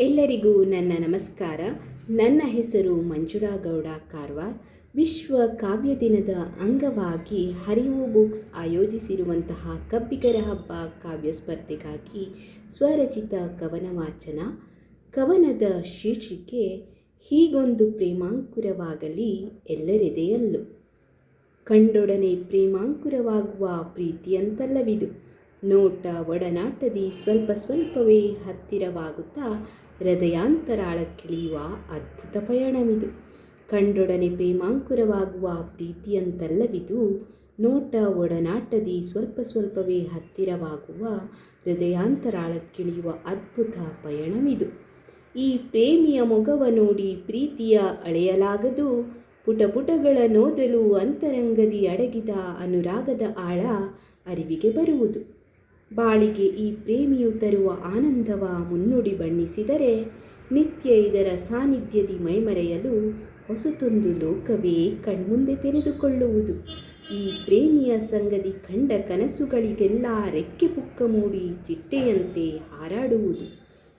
ಎಲ್ಲರಿಗೂ ನನ್ನ ನಮಸ್ಕಾರ. ನನ್ನ ಹೆಸರು ಮಂಜುಳಾ ಗೌಡ ಕಾರ್ವಾರ್. ವಿಶ್ವ ಕಾವ್ಯ ದಿನದ ಅಂಗವಾಗಿ ಹರಿವು ಬುಕ್ಸ್ ಆಯೋಜಿಸಿರುವಂತಹ ಕಬ್ಬಿಗರ ಹಬ್ಬ ಕಾವ್ಯ ಸ್ಪರ್ಧೆಗಾಗಿ ಸ್ವರಚಿತ ಕವನ ವಾಚನ ಕವನದ ಶೀರ್ಷಿಕೆ, ಹೀಗೊಂದು ಪ್ರೇಮಾಂಕುರವಾಗಲಿ ಎಲ್ಲರೆದೆಯಲ್ಲೂ. ಕಂಡೊಡನೆ ಪ್ರೇಮಾಂಕುರವಾಗುವ ಪ್ರೀತಿಯಂತಲ್ಲವಿದು. ನೋಟ ಒಡನಾಟದಿ ಸ್ವಲ್ಪ ಸ್ವಲ್ಪವೇ ಹತ್ತಿರವಾಗುತ್ತಾ ಹೃದಯಾಂತರಾಳಕ್ಕಿಳಿಯುವ ಅದ್ಭುತ ಪಯಣವಿದು. ಕಂಡೊಡನೆ ಪ್ರೇಮಾಂಕುರವಾಗುವ ಪ್ರೀತಿಯಂತಲ್ಲವಿದು. ನೋಟ ಒಡನಾಟದಿ ಸ್ವಲ್ಪ ಸ್ವಲ್ಪವೇ ಹತ್ತಿರವಾಗುವ ಹೃದಯಾಂತರಾಳಕ್ಕಿಳಿಯುವ ಅದ್ಭುತ ಪಯಣವಿದು. ಈ ಪ್ರೇಮಿಯ ಮೊಗವ ನೋಡಿ ಪ್ರೀತಿಯ ಅಳೆಯಲಾಗದು. ಪುಟ ಪುಟಗಳ ನೋದಲು ಅಂತರಂಗದಿ ಅಡಗಿದ ಅನುರಾಗದ ಆಳ ಅರಿವಿಗೆ ಬರುವುದು. ಬಾಳಿಗೆ ಈ ಪ್ರೇಮಿಯು ತರುವ ಆನಂದವ ಮುನ್ನುಡಿ ಬಣ್ಣಿಸಿದರೆ ನಿತ್ಯ ಇದರ ಸಾನ್ನಿಧ್ಯದಿ ಮೈಮರೆಯಲು ಹೊಸತೊಂದು ಲೋಕವೇ ಕಣ್ಮುಂದೆ ತೆರೆದುಕೊಳ್ಳುವುದು. ಈ ಪ್ರೇಮಿಯ ಸಂಗದಿ ಕಂಡ ಕನಸುಗಳಿಗೆಲ್ಲ ರೆಕ್ಕೆ ಪುಕ್ಕ ಮೂಡಿ ಚಿಟ್ಟೆಯಂತೆ ಹಾರಾಡುವುದು.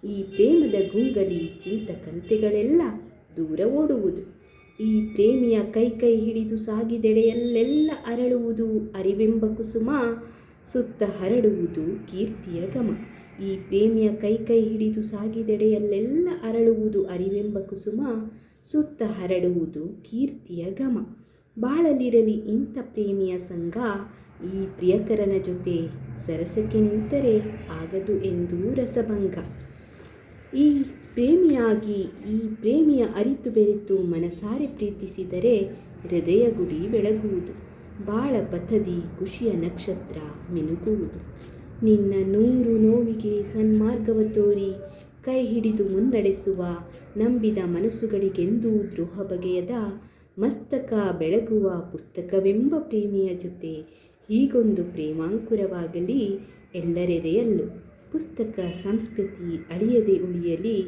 ಈ ಪ್ರೇಮದ ಗುಂಗಲಿ ಚಿಂತಕಂತೆಗಳೆಲ್ಲ ದೂರ ಓಡುವುದು. ಈ ಪ್ರೇಮಿಯ ಕೈ ಕೈ ಹಿಡಿದು ಸಾಗಿದೆಡೆಯಲ್ಲೆಲ್ಲ ಅರಳುವುದು ಅರಿವೆಂಬ ಕುಸುಮ ಸುತ್ತ ಹರಡುವುದು ಕೀರ್ತಿಯ ಗಮ. ಈ ಪ್ರೇಮಿಯ ಕೈ ಕೈ ಹಿಡಿದು ಸಾಗಿದೆಡೆಯಲ್ಲೆಲ್ಲ ಅರಳುವುದು ಅರಿವೆಂಬ ಕುಸುಮ, ಸುತ್ತ ಹರಡುವುದು ಕೀರ್ತಿಯ ಗಮ. ಬಾಳಲಿರಲಿ ಇಂಥ ಪ್ರೇಮಿಯ ಸಂಘ, ಈ ಪ್ರಿಯಕರನ ಜೊತೆ ಸರಸಕ್ಕೆ ನಿಂತರೆ ಆಗದು ಎಂದು ರಸಭಂಗ. ಈ ಪ್ರೇಮಿಯಾಗಿ, ಈ ಪ್ರೇಮಿಯ ಅರಿತು ಬೆರೆತು ಮನಸಾರೆ ಪ್ರೀತಿಸಿದರೆ ಹೃದಯ ಗುಡಿ ಬೆಳಗುವುದು. ಬಾಳ ಪಥದಿ ಖುಷಿಯ ನಕ್ಷತ್ರ ಮಿನುಗುವುದು ನಿನ್ನ ನೂರು ನೋವಿಗೆ ಸನ್ಮಾರ್ಗವ ತೋರಿ, ಕೈ ಹಿಡಿದು ಮುನ್ನಡೆಸುವ, ನಂಬಿದ ಮನಸ್ಸುಗಳಿಗೆಂದೂ ದ್ರೋಹ ಬಗೆಯದ ಮಸ್ತಕ ಬೆಳಗುವ ಪುಸ್ತಕವೆಂಬ ಪ್ರೇಮಿಯ ಜೊತೆ ಹೀಗೊಂದು ಪ್ರೇಮಾಂಕುರವಾಗಲಿ ಎಲ್ಲರೆದೆಯಲ್ಲೂ. ಪುಸ್ತಕ ಸಂಸ್ಕೃತಿ ಅಳಿಯದೆ ಉಳಿಯಲಿ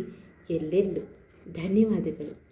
ಎಲ್ಲೆಲ್ಲೂ. ಧನ್ಯವಾದಗಳು.